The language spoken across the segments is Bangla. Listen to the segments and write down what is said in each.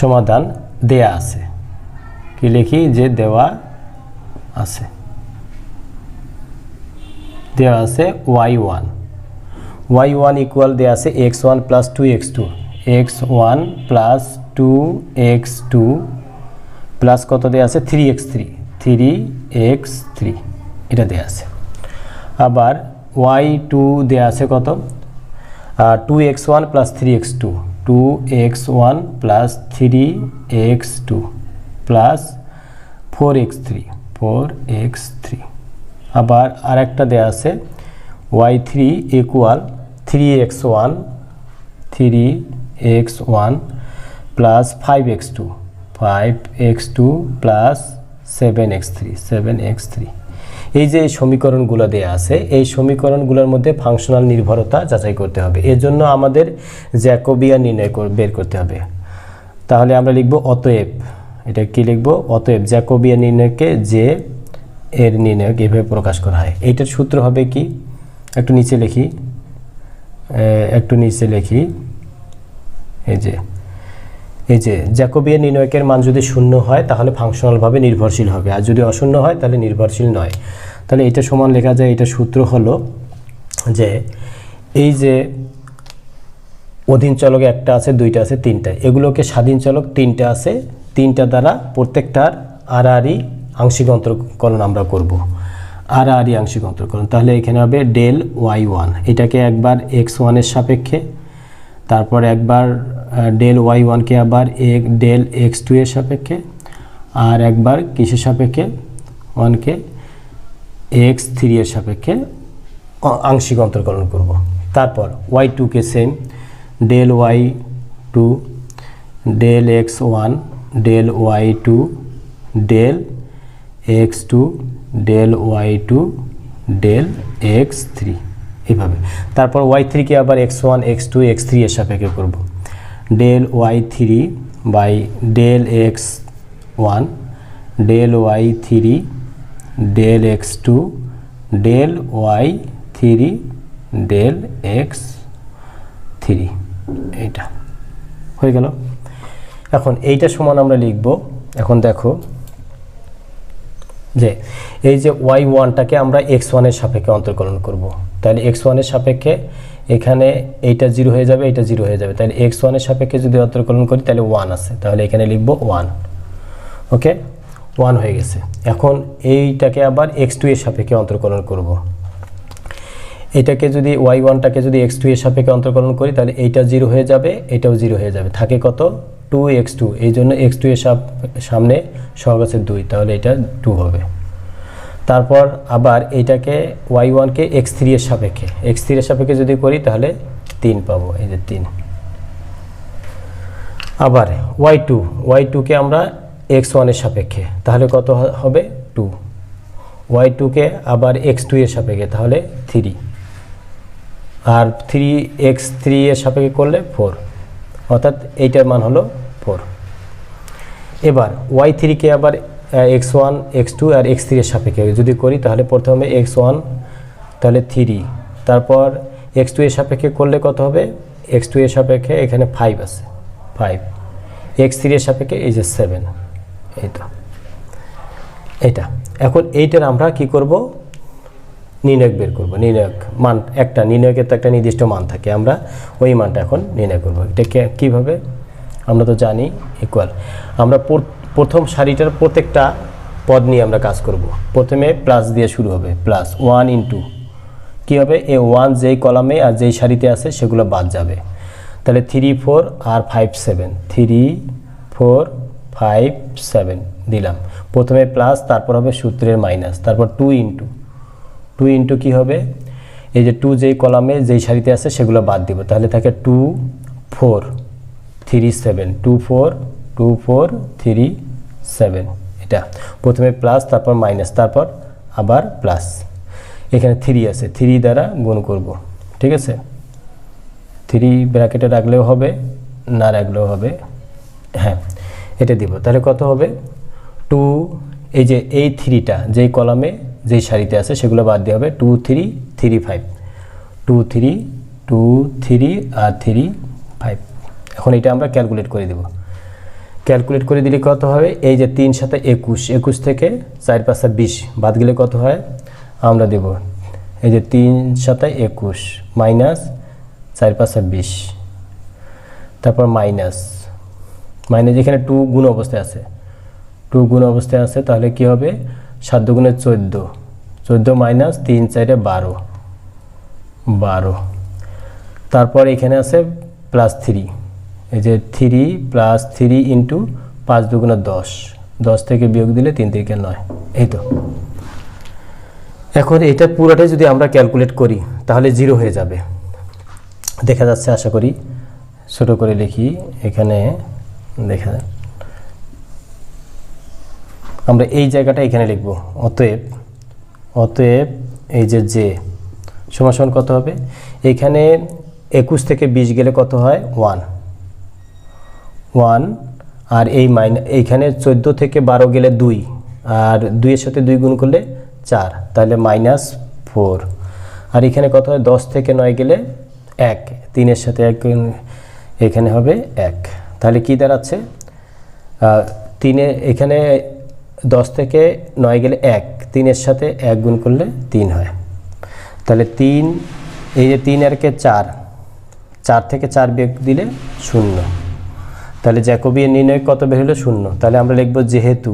সমাধান দেয়া আছে। কি লিখি? যে দেওয়া আছে। দেওয়া আছে Y one. Y one equal দেওয়া আছে X one plus two X two X one plus two X two plus কত দেওয়া আছে? Three X three three X three এটা দেওয়া আছে। আবার ওয়াই টু দেওয়া আছে কত? Two X one plus three X two two X one plus three X two plus four X three four X three আবার আরেকটা দেওয়া আছে Y three equal three X one three X one plus five X two five X two plus seven X three seven X three এই যে সমীকরণগুলো দেওয়া আছে, এই সমীকরণগুলোর মধ্যে ফাংশনাল নির্ভরতা যাচাই করতে হবে। এর জন্য আমাদের জ্যাকোবিয়া নির্ণয় বের করতে হবে। তাহলে আমরা লিখব অতএব। এটা কি লিখব? অতএব জ্যাকোবিয়া নির্ণয়কে যে এর নির্ণয়ক এভাবে প্রকাশ করা হয়। এইটার সূত্র হবে কি? একটু নিচে লিখি। একটু নিচে লিখি। এই যে এই যে জ্যাকোবিয়া নির্ণয়কের মান যদি শূন্য হয়, তাহলে ফাংশনালভাবে নির্ভরশীল হবে। আর যদি অশূন্য হয়, তাহলে নির্ভরশীল নয়। তাহলে এটা সমান লেখা যায়, এটা সূত্র হলো যে এই যে অধীন চলক একটা আছে, দুইটা আছে, তিনটা। এগুলোকে স্বাধীন চলক তিনটা আছে, তিনটা দ্বারা প্রত্যেকটার আড়াআড়ি আংশিক অন্তর্কলন আমরা করব। আড়াআড়ি আংশিক অন্তর্কলন। তাহলে এখানে হবে ডেল ওয়াই ওয়ান এটাকে একবার এক্স ওয়ানের সাপেক্ষে, তারপর একবার ডেল ওয়াই ওয়ানকে আবার এক ডেল এক্স টু এর সাপেক্ষে আর একবার কিসের সাপেক্ষে? ওয়ানকে এক্স থ্রি এর সাপেক্ষে আংশিক অন্তর্কলন করব। তারপর ওয়াই টুকে same del Y two del X one del Y two del X two del Y two del X three এইভাবে তারপর ওয়াই থ্রিকে আবার X one X two X three এর সাপেক্ষে করব। Del Y three by del X one del Y three del X two del Y three del X three এইটা। হয়ে গেল। এখন এইটা সমান আমরা লিখব। এখন দেখো যে এই যে ওয়াই ওয়ানটাকে আমরা এক্স ওয়ানের সাপেক্ষে অন্তর্কলন করব। তাহলে এক্স ওয়ানের সাপেক্ষে এখানে এইটা জিরো হয়ে যাবে এটা জিরো হয়ে যাবে। তাহলে এক্স ওয়ানের সাপেক্ষে যদি অন্তর্কলন করি, তাহলে ওয়ান আছে। তাহলে এখানে লিখব ওয়ান ওকে ওয়ান হয়ে গেছে। এখন এইটাকে আবার এক্স টু এর সাপেক্ষে অন্তর্কলন করব। এটাকে যদি ওয়াই ওয়ানটাকে যদি এক্স টু এর সাপেক্ষে অন্তর্কলন করি, তাহলে এইটা জিরো হয়ে যাবে, এটাও জিরো হয়ে যাবে। থাকে কত? টু এক্স টু এই জন্য এক্স টু এর সামনে সহগ দুই, তাহলে এটা টু হবে। তারপর আবার এইটাকে ওয়াই ওয়ানকে এক্স থ্রি এর সাপেক্ষে এক্স থ্রি এর সাপেক্ষে যদি করি তাহলে তিন পাবো, এই যে তিন। আবার ওয়াই টু ওয়াই টুকে আমরা এক্স ওয়ানের সাপেক্ষে, তাহলে কত হবে টু ওয়াই টুকে আবার এক্স টু এর সাপেক্ষে, তাহলে থ্রি আর থ্রি এক্স থ্রি এর সাপেক্ষে করলে ফোর অর্থাৎ এইটার মান হলো ফোর এবার ওয়াই থ্রিকে আবার এক্স ওয়ান, এক্স টু আর এক্স থ্রি এর সাপেক্ষে। যদি করি তাহলে প্রথমে এক্স ওয়ান, তাহলে থ্রি। তারপর এক্স টু এর সাপেক্ষে করলে কত হবে? এক্স টু এর সাপেক্ষে এখানে ফাইভ আছে। ফাইভ এক্স থ্রি এর সাপেক্ষে এই যে সেভেন এই তো এটা এখন এইটার আমরা কি করব? নির্ণয়ক বের করব। নির্ণয়ক মান একটা নির্ণয়কের তো একটা নির্দিষ্ট মান থাকে। আমরা ওই মানটা এখন নির্ণয় করব। এটা কীভাবে? আমরা তো জানি ইকুয়াল আমরা প্রথম সারিটার প্রত্যেকটা পদ নিয়ে আমরা কাজ করব। প্রথমে প্লাস দিয়ে শুরু হবে। প্লাস ওয়ান ইন্টু কী হবে? এ ওয়ান যেই কলামে আর যেই সারিতে আছে, সেগুলো বাদ যাবে। তাহলে থ্রি ফোর আর five seven three four five seven দিলাম। প্রথমে প্লাস তারপর হবে সূত্রের মাইনাস তারপর টু ইন্টু টু ইন্টু কী হবে? এই যে টু যেই কলামে যেই সারিতে আছে, সেগুলো বাদ দিব। তাহলে থাকে two four three seven two four two four three seven. এটা প্রথমে প্লাস তারপর মাইনাস তারপর আবার প্লাস এখানে থ্রি আছে। থ্রি দ্বারা গুণ করব। ঠিক আছে? থ্রি ব্র্যাকেটে রাখলেও হবে, না রাখলেও হবে। হ্যাঁ এটা দিব। তাহলে কত হবে? টু এই যে এই থ্রিটা যেই কলামে যেই সারিতে আছে, সেগুলো বাদ দিয়ে হবে two three three five two three two three আর থ্রি ফাইভ এখন এটা আমরা ক্যালকুলেট করে দেব। ক্যালকুলেট করে দিলে কত হবে? এই যে তিন সাথে একুশ। একুশ থেকে চার পাঁচটা বিশ। বাদ গেলে কত হয়? আমরা দেব। এই যে তিন সাথে একুশ মাইনাস চার পাঁচটা বিশ। তারপর মাইনাস। মাইনাস এখানে টু গুণ অবস্থায় আছে। টু গুণ অবস্থায় আছে, তাহলে কি হবে? সাত গুণে চোদ্দ। চোদ্দ মাইনাস তিন চারে বারো। বারো। তারপর এখানে আছে প্লাস থ্রি। এই যে থ্রি প্লাস থ্রি ইন্টু পাঁচ দুগুণে দশ। দশ থেকে বিয়োগ দিলে তিন থেকে নয়। এই তো। এখন এটা পুরোটাই যদি আমরা ক্যালকুলেট করি, তাহলে জিরো হয়ে যাবে। দেখা যাচ্ছে, আশা করি ছোট করে লিখি, এখানে দেখা আমরা এই জায়গাটা এখানে লিখব। অতএব অতএব এই যে জে সমান সমান কত হবে? এখানে একুশ থেকে বিশ গেলে কত হয়? ওয়ান ওয়ান আর এই মাইন, এইখানে চোদ্দ থেকে বারো গেলে দুই, আর দুইয়ের সাথে দুই গুণ করলে চার, তাহলে মাইনাস ফোর। আর এখানে কত হয়? দশ থেকে নয় গেলে এক, তিনের সাথে এক এখানে হবে এক। তাহলে কি দাঁড়াচ্ছে? তিনে, এখানে দশ থেকে নয় গেলে এক, তিনের সাথে এক গুণ করলে তিন হয়। তাহলে তিন, এই যে তিন আর কে চার চার থেকে চার বিয়োগ দিলে শূন্য। তাহলে জ্যাকোবিয়ান নির্ণয় কত বের হলো? শূন্য। তাহলে আমরা লিখব যেহেতু,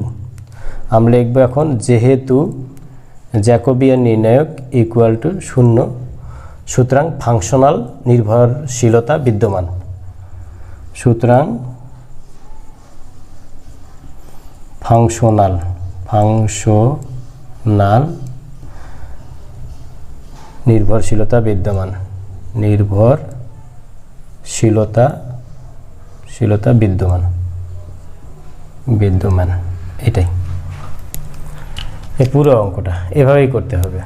আমরা লিখব এখন যেহেতু জ্যাকোবিয়ান নির্ণায়ক ইকুয়াল টু শূন্য, সুতরাং ফাংশনাল নির্ভরশীলতা বিদ্যমান। সুতরাং ফাংশনাল ফাংশনাল নির্ভরশীলতা বিদ্যমান। নির্ভরশীলতা শীলতা বিদ্যমান। বিদ্যমান এটাই। এই পুরো অঙ্কটা এভাবেই করতে হবে।